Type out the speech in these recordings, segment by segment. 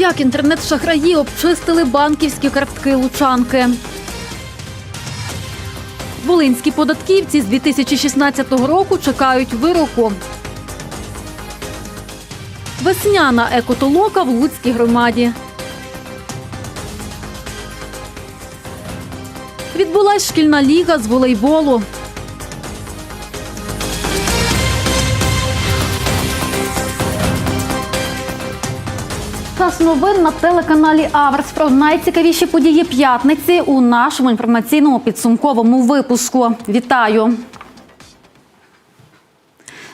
Як інтернет-шахраї обчистили банківські картки лучанки. Волинські податківці з 2016 року чекають вироку. Весняна екотолока в Луцькій громаді. Відбулась шкільна ліга з волейболу. Час новин на телеканалі Аверс про найцікавіші події п'ятниці у нашому інформаційному підсумковому випуску. Вітаю!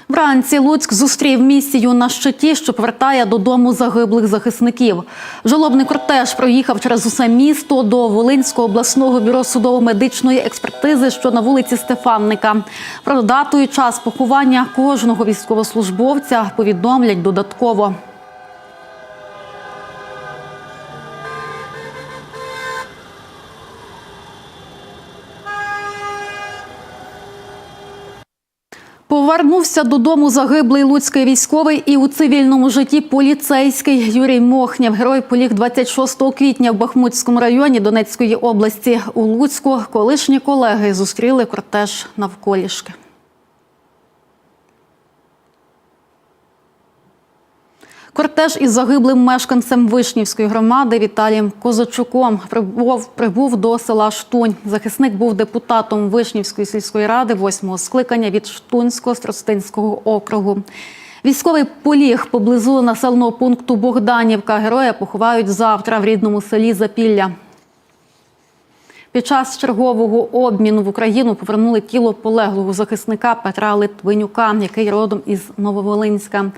Вранці Луцьк зустрів місію на щиті, що повертає додому загиблих захисників. Жалобний кортеж проїхав через усе місто до Волинського обласного бюро судово-медичної експертизи, що на вулиці Стефанника. Про дату і час поховання кожного військовослужбовця повідомлять додатково. Повернувся додому загиблий луцький військовий і у цивільному житті поліцейський Юрій Мохнєв. Герой поліг 26 квітня в Бахмутському районі Донецької області. У Луцьку колишні колеги зустріли кортеж навколішки. Кортеж із загиблим мешканцем Вишнівської громади Віталієм Козачуком прибув, прибув до села Штунь. Захисник був депутатом Вишнівської сільської ради восьмого скликання від Штунського Страстинського округу. Військовий поліг поблизу населеного пункту Богданівка. Героя поховають завтра в рідному селі Запілля. Під час чергового обміну в Україну повернули тіло полеглого захисника Петра Литвинюка, який родом із Нововолинська.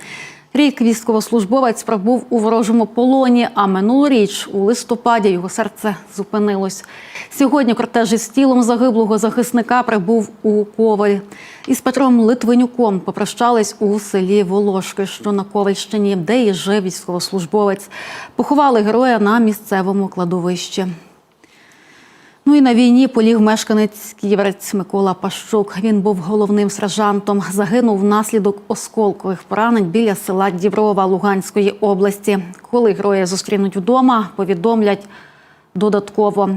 Рік військовослужбовець пробув у ворожому полоні, а минулоріч у листопаді його серце зупинилось. Сьогодні кортеж із тілом загиблого захисника прибув у Коваль. Із Петром Литвинюком попрощались у селі Волошки, що на Ковальщині, де і жив військовослужбовець. Поховали героя на місцевому кладовищі. Ну і на війні поліг мешканець ківерець Микола Пащук. Він був головним сержантом. Загинув внаслідок осколкових поранень біля села Діброва Луганської області. Коли героя зустрінуть вдома, повідомлять додатково.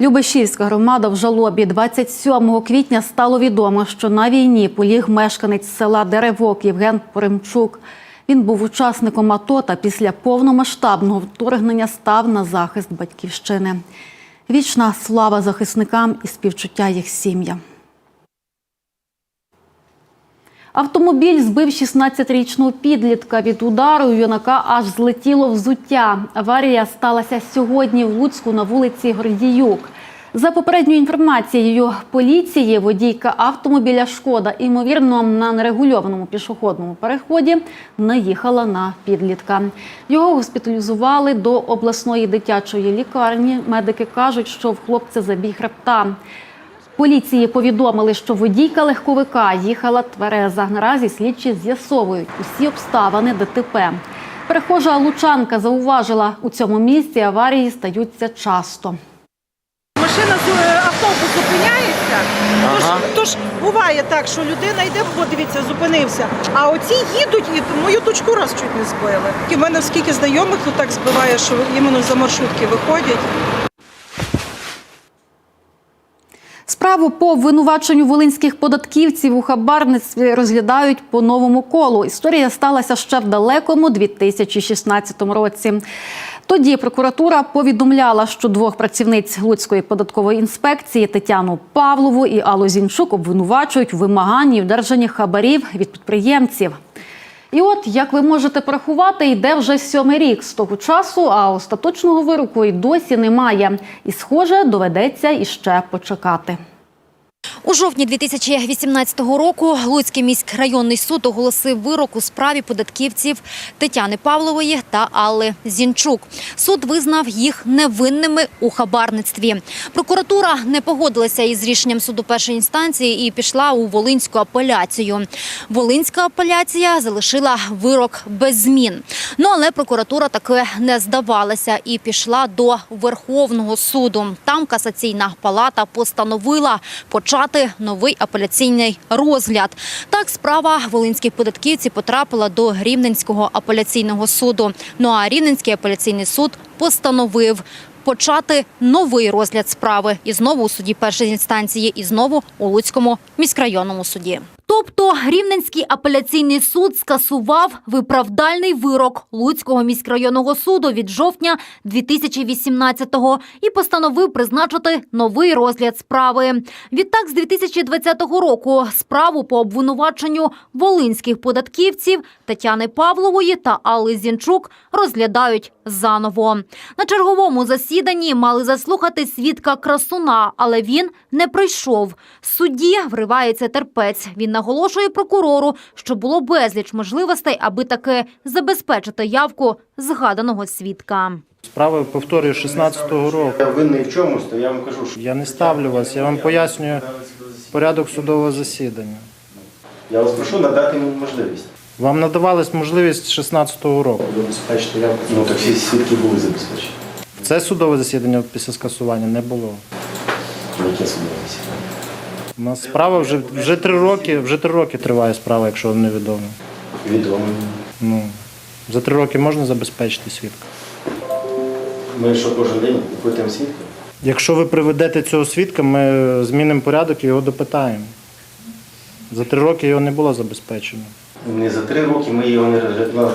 Любешівська громада в жалобі 27 квітня стало відомо, що на війні поліг мешканець села Деревок Євген Поремчук. Він був учасником АТО та після повномасштабного вторгнення став на захист батьківщини. Вічна слава захисникам і співчуття їх сім'ям. Автомобіль збив 16-річного підлітка. Від удару юнака аж злетіло взуття. Аварія сталася сьогодні в Луцьку на вулиці Гордіюк. За попередньою інформацією поліції, водійка автомобіля Шкода, ймовірно, на нерегульованому пішохідному переході наїхала на підлітка. Його госпіталізували до обласної дитячої лікарні. Медики кажуть, що в хлопця забій хребта. Поліції повідомили, що водійка легковика їхала твереза. Наразі слідчі з'ясовують усі обставини ДТП. Перехожа лучанка зауважила, у цьому місці аварії стаються часто. Машина з е, автобус зупиняється. Ага. Тож, тож буває так, що людина йде, бо дивіться, зупинився. А оці їдуть і мою дочку раз чуть не збили. І в мене скільки знайомих тут так збиває, що іменно за маршрутки виходять. Справу по обвинуваченню волинських податківців у хабарництві розглядають по новому колу. Історія сталася ще в далекому 2016 році. Тоді прокуратура повідомляла, що двох працівниць Луцької податкової інспекції Тетяну Павлову і Аллу Зінчук обвинувачують у вимаганні і вдержанні хабарів від підприємців. І от, як ви можете порахувати, йде вже сьомий рік з того часу, а остаточного вироку й досі немає. І, схоже, доведеться іще почекати. У жовтні 2018 року Луцький міськрайонний суд оголосив вирок у справі податківців Тетяни Павлової та Алли Зінчук. Суд визнав їх невинними у хабарництві. Прокуратура не погодилася із рішенням суду першої інстанції і пішла у Волинську апеляцію. Волинська апеляція залишила вирок без змін. Ну але прокуратура таки не здавалася і пішла до Верховного суду. Там касаційна палата постановила почати почати новий апеляційний розгляд. Так, справа волинських податківців потрапила до Рівненського апеляційного суду. Ну а Рівненський апеляційний суд постановив почати новий розгляд справи і знову у суді першої інстанції, і знову у Луцькому міськрайонному суді. Тобто Рівненський апеляційний суд скасував виправдальний вирок Луцького міськрайонного суду від жовтня 2018-го і постановив призначити новий розгляд справи. Відтак, з 2020 року справу по обвинуваченню волинських податківців Тетяни Павлової та Алли Зінчук розглядають заново. На черговому засіданні мали заслухати свідка красуна, але він не прийшов. Судді вривається терпець. Він наголошує прокурору, що було безліч можливостей, аби таки забезпечити явку згаданого свідка. Справа, повторюю, 16-го року. Я винний в чомусь, то я вам кажу, що Я не ставлю вас, я вам пояснюю порядок судового засідання. я вас прошу надати мені можливість. Вам надавалась можливість 16-го року. Забезпечити явку. Ну так всі свідки були забезпечені. Це судове засідання після скасування не було. Яке судове засідання? У нас справа вже, вже три роки, вже три роки триває справа, якщо вам невідомо. Відомо. Ну, за три роки можна забезпечити свідка. Ми що кожен день опитуємо свідків? Якщо ви приведете цього свідка, ми змінимо порядок і його допитаємо. За три роки його не було забезпечено. Не за три роки ми його не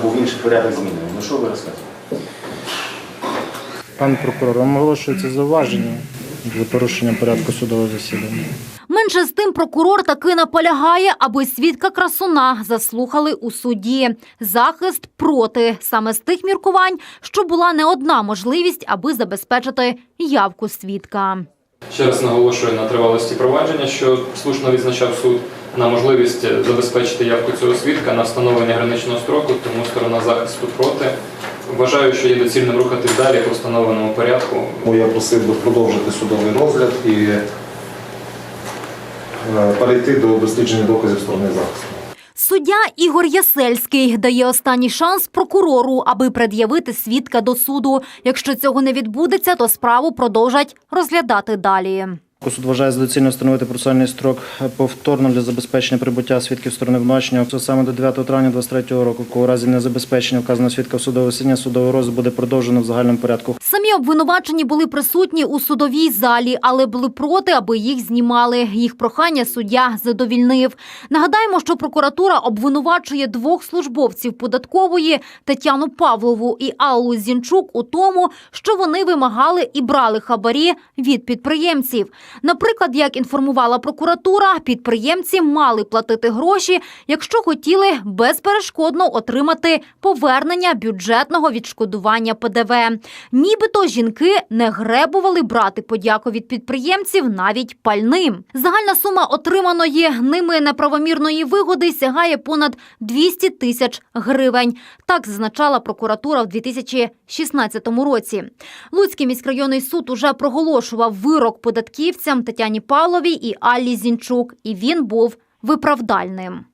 був інший порядок змінений. Ну що ви розказуєте? Пан прокурор, вам оголошується зауваження за порушення порядку судового засідання. Менше з тим прокурор таки наполягає, аби свідка красуна заслухали у суді. Захист проти саме з тих міркувань, що була не одна можливість, аби забезпечити явку свідка. Ще раз наголошую на тривалості провадження, що слушно відзначав суд на можливість забезпечити явку цього свідка на встановлення граничного строку, тому сторона захисту проти. Вважаю, що є доцільним рухатись далі по встановленому порядку. Я просив би продовжити судовий розгляд і перейти до дослідження доказів сторони захисту. Суддя Ігор Ясельський дає останній шанс прокурору, аби пред'явити свідка до суду. Якщо цього не відбудеться, то справу продовжать розглядати далі. Суд вважає за доцільно встановити процесуальний строк повторно для забезпечення прибуття свідків сторони обвинувачення саме до 9 травня 2023 року. коли разі незабезпечення вказаного свідка в судове засідання судовий розгляд буде продовжено в загальному порядку. Самі обвинувачені були присутні у судовій залі, але були проти, аби їх знімали. Їх прохання суддя задовільнив. Нагадаємо, що прокуратура обвинувачує двох службовців податкової Тетяну Павлову і Аллу Зінчук у тому, що вони вимагали і брали хабарі від підприємців. Наприклад, як інформувала прокуратура, підприємці мали платити гроші, якщо хотіли безперешкодно отримати повернення бюджетного відшкодування ПДВ. Нібито жінки не гребували брати подяку від підприємців навіть пальним. Загальна сума отриманої ними неправомірної вигоди сягає понад 200 тисяч гривень. Так зазначала прокуратура в 2016 році. Луцький міськрайонний суд уже проголошував вирок податківцям Тетяні Павловій і Аллі Зінчук, і він був виправдальним.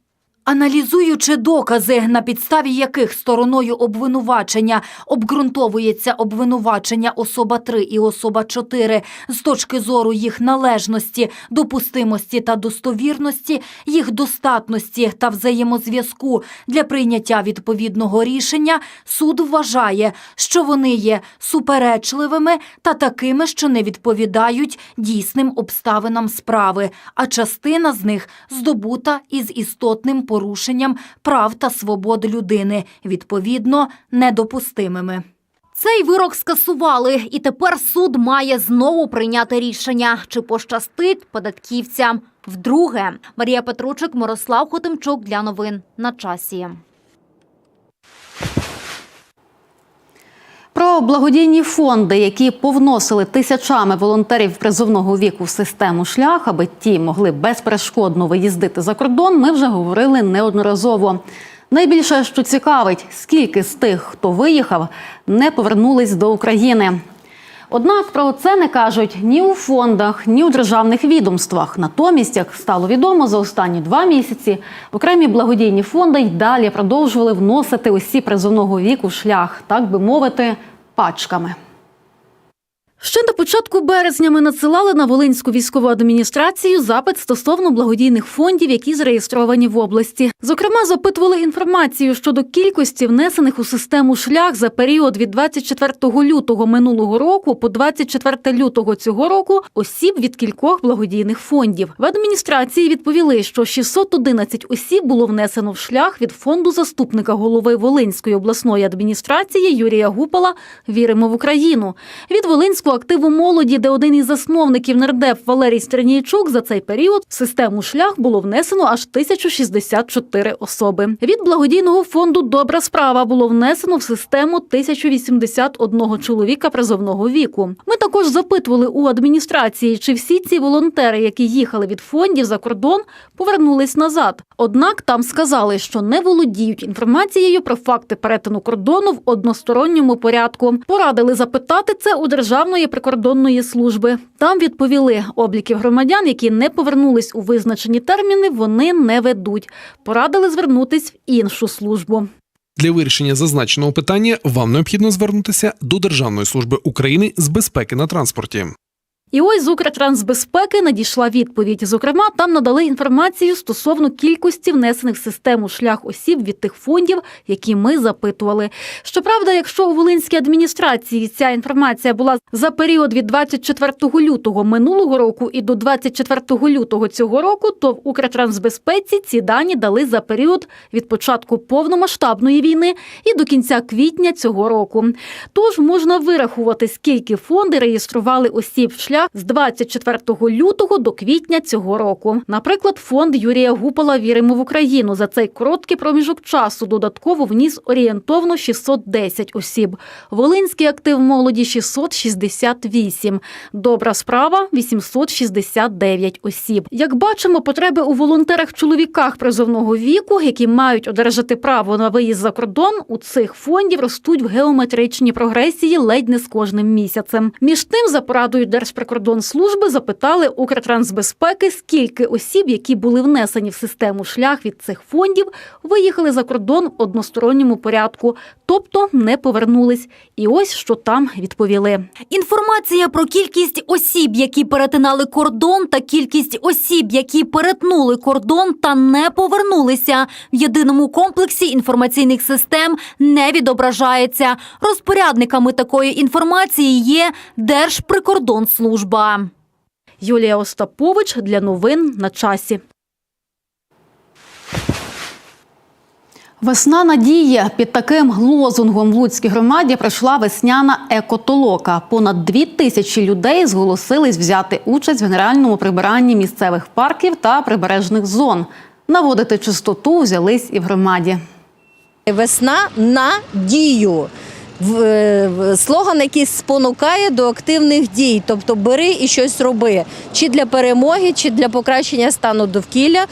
Аналізуючи докази, на підставі яких стороною обвинувачення обґрунтовується обвинувачення особа 3 і особа 4 з точки зору їх належності, допустимості та достовірності, їх достатності та взаємозв'язку для прийняття відповідного рішення, суд вважає, що вони є суперечливими та такими, що не відповідають дійсним обставинам справи, а частина з них здобута із істотним порушенням прав та свобод людини, відповідно, недопустимими. Цей вирок скасували, і тепер суд має знову прийняти рішення, чи пощастить податківцям. Вдруге, Марія Петручик, Мирослав Хотимчук для новин на часі. Про благодійні фонди, які повносили тисячами волонтерів призовного віку в систему шлях, аби ті могли безперешкодно виїздити за кордон, ми вже говорили неодноразово. Найбільше, що цікавить, скільки з тих, хто виїхав, не повернулись до України. Однак про це не кажуть ні у фондах, ні у державних відомствах. Натомість, як стало відомо, за останні два місяці окремі благодійні фонди й далі продовжували вносити осіб призовного віку в шлях, так би мовити, пачками. Ще на початку березня ми надсилали на Волинську військову адміністрацію запит стосовно благодійних фондів, які зареєстровані в області. Зокрема, запитували інформацію щодо кількості внесених у систему шлях за період від 24 лютого минулого року по 24 лютого цього року осіб від кількох благодійних фондів. В адміністрації відповіли, що 611 осіб було внесено в шлях від фонду заступника голови Волинської обласної адміністрації Юрія Гупала Віримо в Україну. Від Волинського активу молоді, де один із засновників нардеп Валерій Стернійчук за цей період в систему шлях було внесено аж 1064 особи. Від благодійного фонду Добра справа було внесено в систему 1081 чоловіка призовного віку. Ми також запитували у адміністрації, чи всі ці волонтери, які їхали від фондів за кордон, повернулись назад. Однак там сказали, що не володіють інформацією про факти перетину кордону в односторонньому порядку. Порадили запитати це у Державної прикордонної служби. Там відповіли, обліків громадян, які не повернулись у визначені терміни, вони не ведуть. Порадили звернутись в іншу службу. Для вирішення зазначеного питання вам необхідно звернутися до Державної служби України з безпеки на транспорті. І ось з Укртрансбезпеки надійшла відповідь. Зокрема, там надали інформацію стосовно кількості внесених в систему шлях осіб від тих фондів, які ми запитували. Щоправда, якщо у Волинській адміністрації ця інформація була за період від 24 лютого минулого року і до 24 лютого цього року, то в Укртрансбезпеці ці дані дали за період від початку повномасштабної війни і до кінця квітня цього року. Тож можна вирахувати, скільки фонди реєстрували осіб в шлях з 24 лютого до квітня цього року. Наприклад, фонд Юрія Гупала Віримо в Україну за цей короткий проміжок часу додатково вніс орієнтовно 610 осіб. Волинський актив молоді 668. Добра справа 869 осіб. Як бачимо, потреби у волонтерах-чоловіках призовного віку, які мають одержати право на виїзд за кордон, у цих фондів ростуть в геометричній прогресії ледь не з кожним місяцем. Між тим, за порадою Держприкордонслужби запитали Укртрансбезпеки, скільки осіб, які були внесені в систему шлях від цих фондів, виїхали за кордон в односторонньому порядку, тобто не повернулись. І ось що там відповіли. Інформація про кількість осіб, які перетинали кордон, та кількість осіб, які перетнули кордон та не повернулися в єдиному комплексі інформаційних систем, не відображається. Розпорядниками такої інформації є Держприкордонслужба. Юлія Остапович для новин на часі. Весна надія під таким лозунгом в Луцькій громаді пройшла весняна екотолока. Понад дві тисячі людей зголосились взяти участь в генеральному прибиранні місцевих парків та прибережних зон. Наводити чистоту взялись і в громаді. Весна на дію. Е, Слоган, який спонукає до активних дій, тобто бери і щось роби, чи для перемоги, чи для покращення стану довкілля.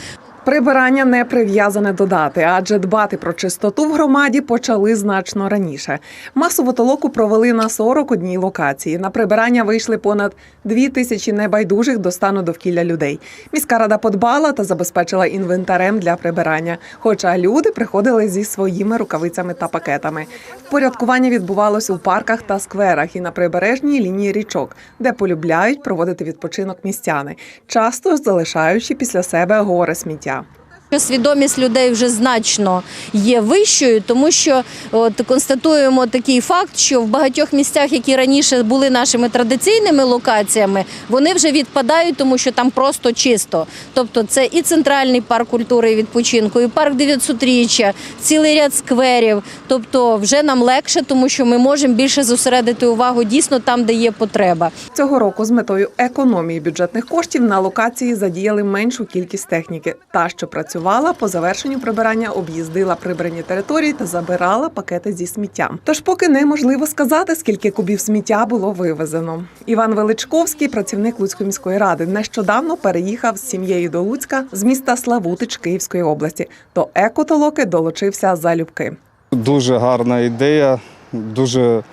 Прибирання не прив'язане до дати, адже дбати про чистоту в громаді почали значно раніше. Масову толоку провели на 41 локації. На прибирання вийшли понад дві тисячі небайдужих до стану довкілля людей. Міська рада подбала та забезпечила інвентарем для прибирання. Хоча люди приходили зі своїми рукавицями та пакетами. Впорядкування відбувалося у парках та скверах і на прибережній лінії річок, де полюбляють проводити відпочинок містяни, часто залишаючи після себе гори сміття. Що Свідомість людей вже значно є вищою, тому що от констатуємо такий факт, що в багатьох місцях, які раніше були нашими традиційними локаціями, вони вже відпадають, тому що там просто чисто. Тобто, це і центральний парк культури і відпочинку, і парк 900-річчя, цілий ряд скверів. Тобто, вже нам легше, тому що ми можемо більше зосередити увагу дійсно там, де є потреба. Цього року з метою економії бюджетних коштів на локації задіяли меншу кількість техніки. Та, що працювала по завершенню прибирання, об'їздила прибрані території та забирала пакети зі сміттям. Тож поки неможливо сказати, скільки кубів сміття було вивезено. Іван Величковський, працівник Луцької міської ради, нещодавно переїхав з сім'єю до Луцька з міста Славутич Київської області. До екотолоки долучився залюбки. Дуже гарна ідея, дуже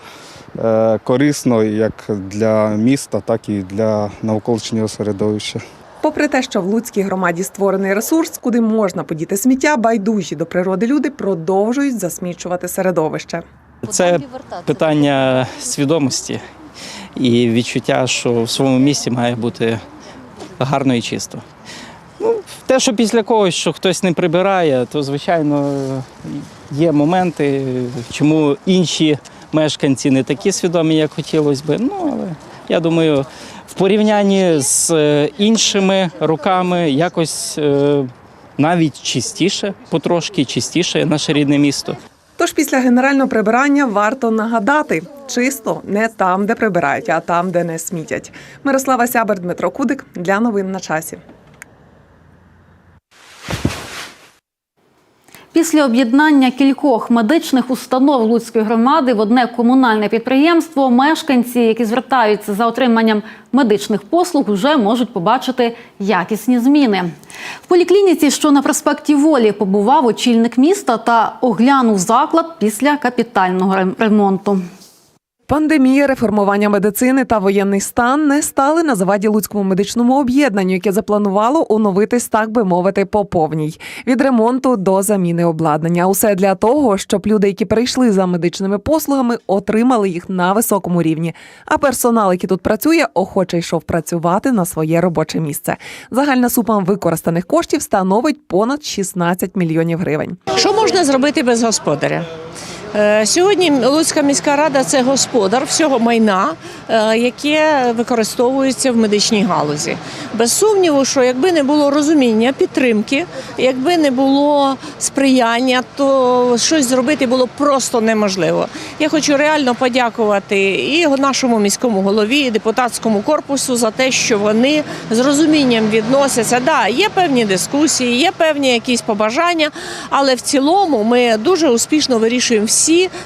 е, корисно як для міста, так і для навколишнього середовища. Попри те, що в Луцькій громаді створений ресурс, куди можна подіти сміття, байдужі до природи люди продовжують засмічувати середовище. Це питання свідомості. і відчуття, що в своєму місці має бути гарно і чисто. Ну, те, що після когось, що хтось не прибирає, то звичайно є моменти, чому інші мешканці не такі свідомі, як хотілося би. Ну, але я думаю, в порівнянні з е, іншими роками якось е, навіть чистіше, потрошки чистіше наше рідне місто. Тож після генерального прибирання варто нагадати чисто не там, де прибирають, а там, де не смітять. Мирослава Сябер, Дмитро Кудик для новин на часі. Після об'єднання кількох медичних установ Луцької громади в одне комунальне підприємство мешканці, які звертаються за отриманням медичних послуг, вже можуть побачити якісні зміни. В поліклініці, що на проспекті Волі, побував очільник міста та оглянув заклад після капітального ремонту. Пандемія, реформування медицини та воєнний стан не стали на заваді Луцькому медичному об'єднанню, яке запланувало оновитись, так би мовити, по повній від ремонту до заміни обладнання. Усе для того, щоб люди, які прийшли за медичними послугами, отримали їх на високому рівні. А персонал, який тут працює, охоче йшов працювати на своє робоче місце. Загальна сума використаних коштів становить понад 16 мільйонів гривень. Що можна зробити без господаря? Е, Сьогодні Луцька міська рада це господар всього майна, е, яке використовується в медичній галузі. Без сумніву, що якби не було розуміння, підтримки, якби не було сприяння, то щось зробити було просто неможливо. Я хочу реально подякувати і нашому міському голові, і депутатському корпусу за те, що вони з розумінням відносяться. Да, є певні дискусії, є певні якісь побажання, але в цілому ми дуже успішно вирішуємо всі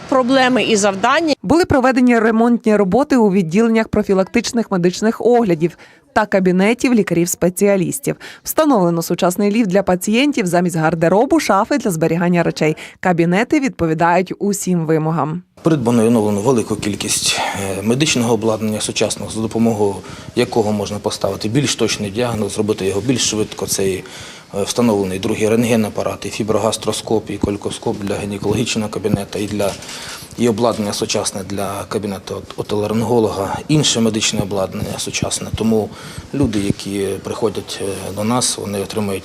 проблеми і завдання. Були проведені ремонтні роботи у відділеннях профілактичних медичних оглядів та кабінетів лікарів-спеціалістів. Встановлено сучасний ліфт для пацієнтів замість гардеробу, шафи для зберігання речей. Кабінети відповідають усім вимогам. Придбано і оновлено велику кількість е, медичного обладнання сучасного, за допомогою якого можна поставити більш точний діагноз, зробити його більш швидко. Це і е, встановлений другий рентген-апарат, і фіброгастроскоп, і колькоскоп для гінекологічного кабінету, і для і обладнання сучасне для кабінету отоларинголога, інше медичне обладнання сучасне. Тому люди, які приходять е, до нас, вони отримують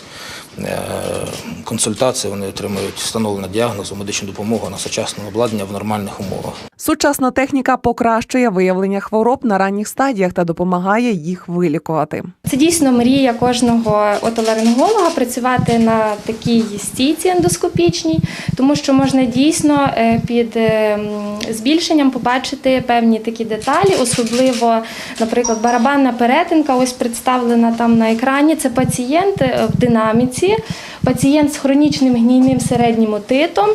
консультації, вони отримують встановлення діагнозу, медичну допомогу на сучасному обладнанні в нормальних умовах. Сучасна техніка покращує виявлення хвороб на ранніх стадіях та допомагає їх вилікувати. Це дійсно мрія кожного отоларинголога працювати на такій стійці ендоскопічній, тому що можна дійсно е, під е, збільшенням побачити певні такі деталі, особливо, наприклад, барабанна перетинка, ось представлена там на екрані. Це пацієнт е, в динаміці, пацієнт з хронічним гнійним середнім отитом.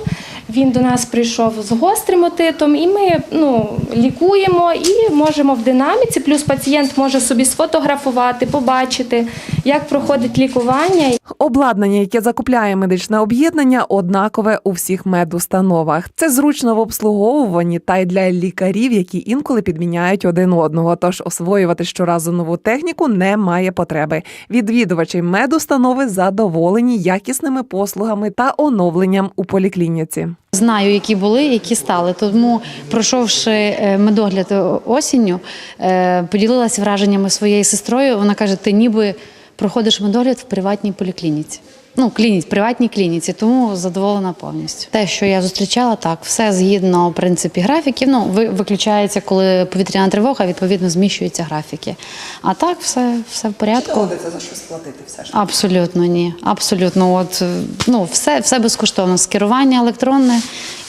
Він до нас прийшов з гострим отитом, і ми ну, лікуємо і можемо в динаміці. Плюс пацієнт може собі сфотографувати, побачити, як проходить лікування. Обладнання, яке закупляє медичне об'єднання, однакове у всіх медустановах. Це зручно в обслуговуванні та й для лікарів, які інколи підміняють один одного. Тож освоювати щоразу нову техніку немає потреби. Відвідувачі медустанови задоволені якісними послугами та оновленням у поліклініці. Знаю, які були, які стали. Тому, пройшовши е, медогляд осінню, е, поділилася враженнями своєю сестрою. Вона каже: ти ніби проходиш медогляд в приватній поліклініці. Ну, клініці, приватній клініці, тому задоволена повністю. Те, що я зустрічала, так, все згідно в принципі графіків. Ну, ви- виключається, коли повітряна тривога, відповідно, зміщуються графіки. А так, все, все в порядку. доводиться за щось платити все ж. Абсолютно ні. Абсолютно, от ну все, все безкоштовно. Скерування електронне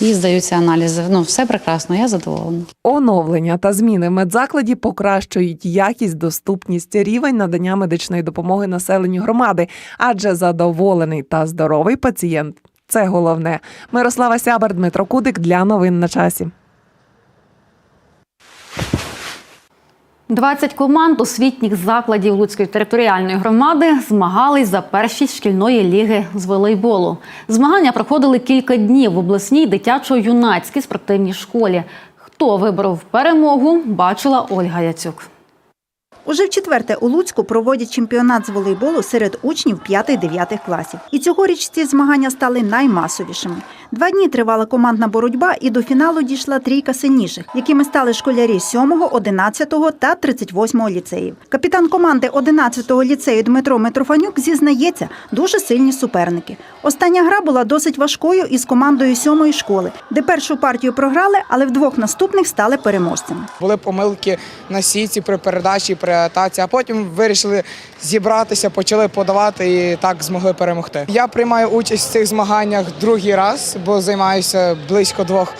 і здаються аналізи. Ну все прекрасно. Я задоволена. Оновлення та зміни в медзакладі покращують якість, доступність, рівень надання медичної допомоги населенню громади, адже задоволений та здоровий пацієнт це головне. Мирослава Сябер, Дмитро Кудик для новин на часі. 20 команд освітніх закладів Луцької територіальної громади змагались за першість шкільної ліги з волейболу. Змагання проходили кілька днів в обласній дитячо-юнацькій спортивній школі. Хто виборов перемогу, бачила Ольга Яцюк. Уже в четверте у Луцьку проводять чемпіонат з волейболу серед учнів 5-9 класів. І цьогоріч ці змагання стали наймасовішими. Два дні тривала командна боротьба, і до фіналу дійшла трійка сильніших, якими стали школярі 7, 11 та 38 ліцеїв. Капітан команди 11-го ліцею Дмитро Митрофанюк зізнається, дуже сильні суперники. Остання гра була досить важкою із командою 7-ї школи, де першу партію програли, але в двох наступних стали переможцями. Були помилки на сіці при передачі, при атаці, а потім вирішили зібратися, почали подавати і так змогли перемогти. Я приймаю участь в цих змаганнях другий раз, бо займаюся близько двох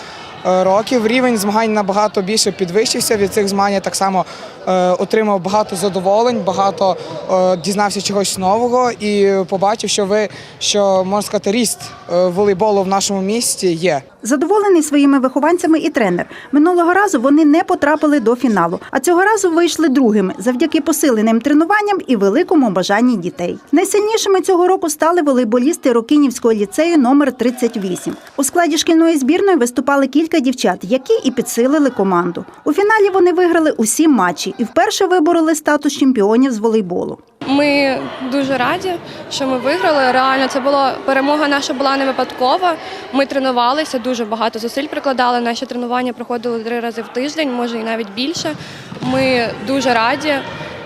е, років. Рівень змагань набагато більше підвищився від цих змагань. Так само отримав багато задоволень, багато е, дізнався чогось нового і побачив, що ви що можна сказати, ріст е, волейболу в нашому місті є. Задоволений своїми вихованцями і тренер. Минулого разу вони не потрапили до фіналу, а цього разу вийшли другими завдяки посиленим тренуванням і великому бажанні дітей. Найсильнішими цього року стали волейболісти Рокинівського ліцею номер 38. У складі шкільної збірної виступали кілька дівчат, які і підсилили команду. У фіналі вони виграли усі матчі і вперше вибороли статус чемпіонів з волейболу. Ми дуже раді, що ми виграли. Реально, це була перемога наша була не випадкова. Ми тренувалися, дуже багато зусиль прикладали. Наші тренування проходили три рази в тиждень, може і навіть більше. Ми дуже раді.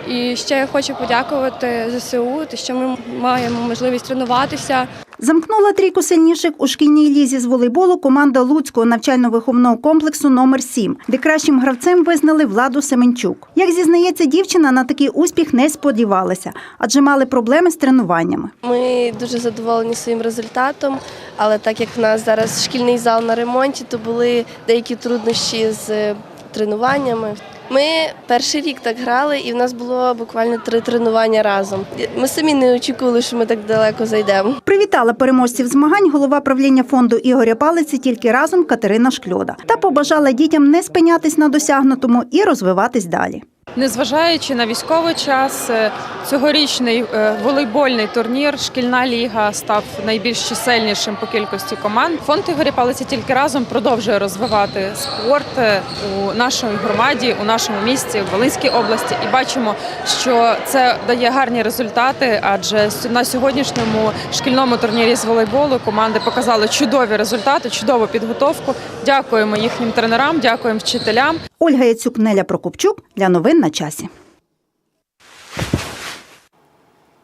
І ще я хочу подякувати ЗСУ, що ми маємо можливість тренуватися. Замкнула трійку сильніших у шкільній лізі з волейболу команда Луцького навчально-виховного комплексу номер 7 де кращим гравцем визнали Владу Семенчук. Як зізнається дівчина, на такий успіх не сподівалася, адже мали проблеми з тренуваннями. Ми дуже задоволені своїм результатом, але так як в нас зараз шкільний зал на ремонті, то були деякі труднощі з тренуваннями. Ми перший рік так грали, і в нас було буквально три тренування разом. Ми самі не очікували, що ми так далеко зайдемо. Привітала переможців змагань голова правління фонду Ігоря Палиці тільки разом Катерина Шкльода та побажала дітям не спинятись на досягнутому і розвиватись далі. Незважаючи на військовий час, е, цьогорічний е, волейбольний турнір Шкільна ліга став найбільш чисельнішим по кількості команд. Фонд Ігоря Палиці тільки разом продовжує розвивати спорт е, у нашій громаді, у нашому місті, в Волинській області. І бачимо, що це дає гарні результати. Адже на сьогоднішньому шкільному турнірі з волейболу команди показали чудові результати, чудову підготовку. Дякуємо їхнім тренерам, дякуємо вчителям. Ольга Яцюк, Неля Прокопчук для новин на часі.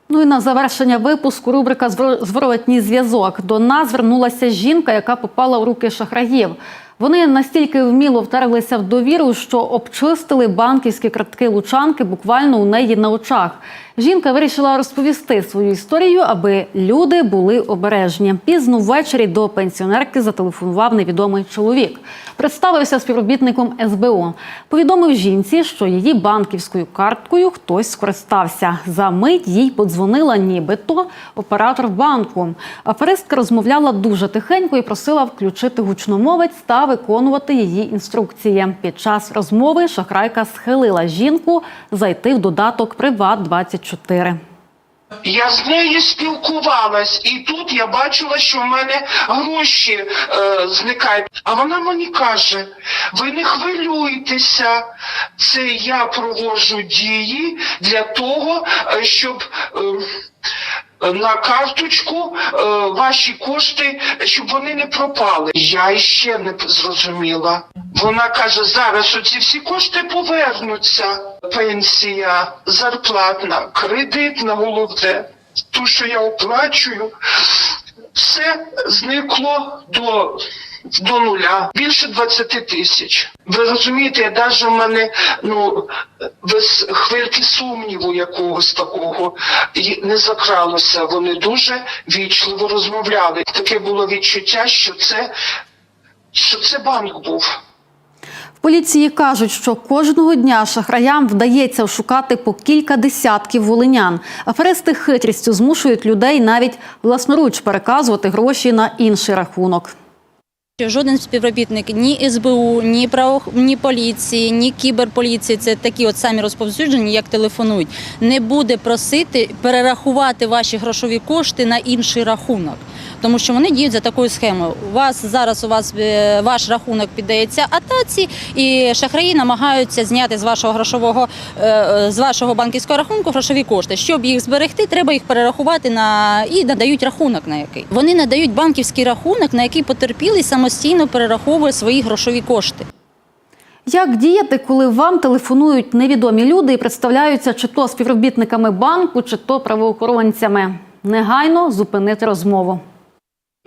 Ну і на завершення випуску рубрика Зворотній зв'язок. До нас звернулася жінка, яка попала у руки шахраїв. Вони настільки вміло втерлися в довіру, що обчистили банківські картки лучанки буквально у неї на очах. Жінка вирішила розповісти свою історію, аби люди були обережні. Пізно ввечері до пенсіонерки зателефонував невідомий чоловік. Представився співробітником СБУ. Повідомив жінці, що її банківською карткою хтось скористався. За мить їй подзвонила нібито оператор банку. Аферистка розмовляла дуже тихенько і просила включити гучномовець та виконувати її інструкції. Під час розмови шахрайка схилила жінку зайти в додаток Приват 24 Я з нею спілкувалась, і тут я бачила, що в мене гроші е, зникають. А вона мені каже: ви не хвилюйтеся, це я проводжу дії для того, е, щоб. Е, на карточку е, ваші кошти, щоб вони не пропали. Я ще не зрозуміла. Вона каже: зараз оці всі кошти повернуться. Пенсія, зарплатна, кредитна головне, ту, що я оплачую, все зникло до. До нуля більше 20 тисяч. Ви розумієте, навіть в мене ну без хвильки сумніву якогось такого і не закралося. Вони дуже вічливо розмовляли. Таке було відчуття, що це, що це банк був. В поліції кажуть, що кожного дня шахраям вдається ошукати по кілька десятків волинян. Аферисти хитрістю змушують людей навіть власноруч переказувати гроші на інший рахунок. Що Жоден співробітник ні СБУ, ні право, ні поліції, ні кіберполіції, це такі от самі розповсюджені, як телефонують, не буде просити перерахувати ваші грошові кошти на інший рахунок. Тому що вони діють за такою схемою. У вас зараз у вас е, ваш рахунок піддається атаці, і шахраї намагаються зняти з вашого грошового е, е, з вашого банківського рахунку грошові кошти. Щоб їх зберегти, треба їх перерахувати на і надають рахунок на який. Вони надають банківський рахунок, на який потерпілий самостійно перераховує свої грошові кошти. Як діяти, коли вам телефонують невідомі люди і представляються чи то співробітниками банку, чи то правоохоронцями? Негайно зупинити розмову.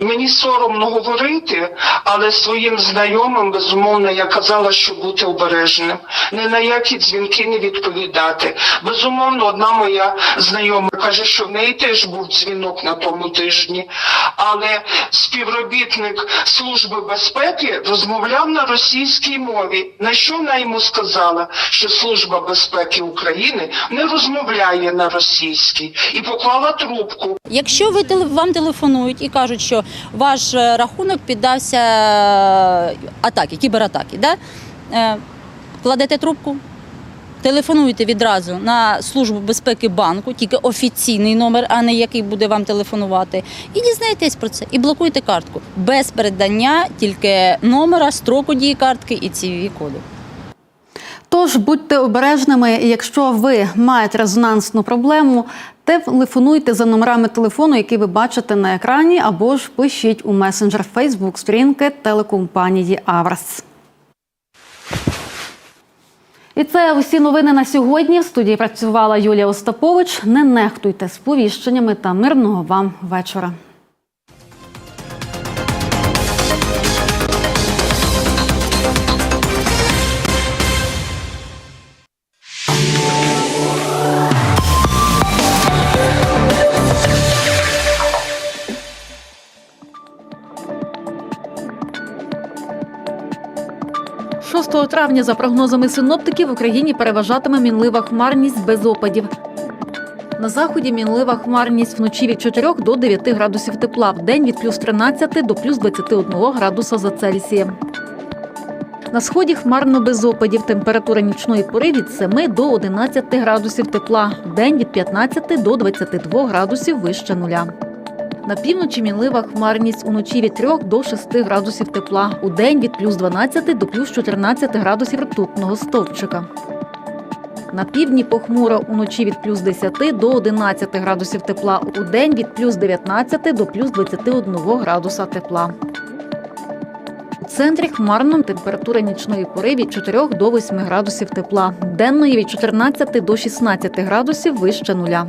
Мені соромно говорити, але своїм знайомим, безумовно, я казала, що бути обережним. Ні на які дзвінки не відповідати. Безумовно, одна моя знайома каже, що в неї теж був дзвінок на тому тижні, але співробітник Служби безпеки розмовляв на російській мові. На що вона йому сказала, що Служба безпеки України не розмовляє на російській і поклала трубку. Якщо ви вам телефонують і кажуть, що ваш е, рахунок піддався е, атаки, кібератаки, да? е, кладете трубку, телефонуєте відразу на службу безпеки банку, тільки офіційний номер, а не який буде вам телефонувати, і дізнаєтесь про це, і блокуєте картку без передання тільки номера, строку дії картки і cvv коду. Тож будьте обережними, якщо ви маєте резонансну проблему, телефонуйте за номерами телефону, які ви бачите на екрані, або ж пишіть у месенджер Facebook сторінки телекомпанії Аврас. І це усі новини на сьогодні. В студії працювала Юлія Остапович. Не нехтуйте сповіщеннями та мирного вам вечора. – травня, за прогнозами синоптиків, в Україні переважатиме мінлива хмарність без опадів. На заході мінлива хмарність вночі від 4 до 9 градусів тепла, в день від плюс 13 до плюс 21 градуса за Цельсієм. На сході хмарно без опадів. Температура нічної пори від 7 до 11 градусів тепла, в день від 15 до 22 градусів вище нуля. На півночі мінлива хмарність уночі від 3 до 6 градусів тепла, у день від плюс 12 до плюс 14 градусів ртутного стовпчика. На півдні похмуро уночі від плюс 10 до 11 градусів тепла, у день від плюс 19 до плюс 21 градуса тепла. У центрі хмарно температура нічної пори від 4 до 8 градусів тепла, денної від 14 до 16 градусів вище нуля.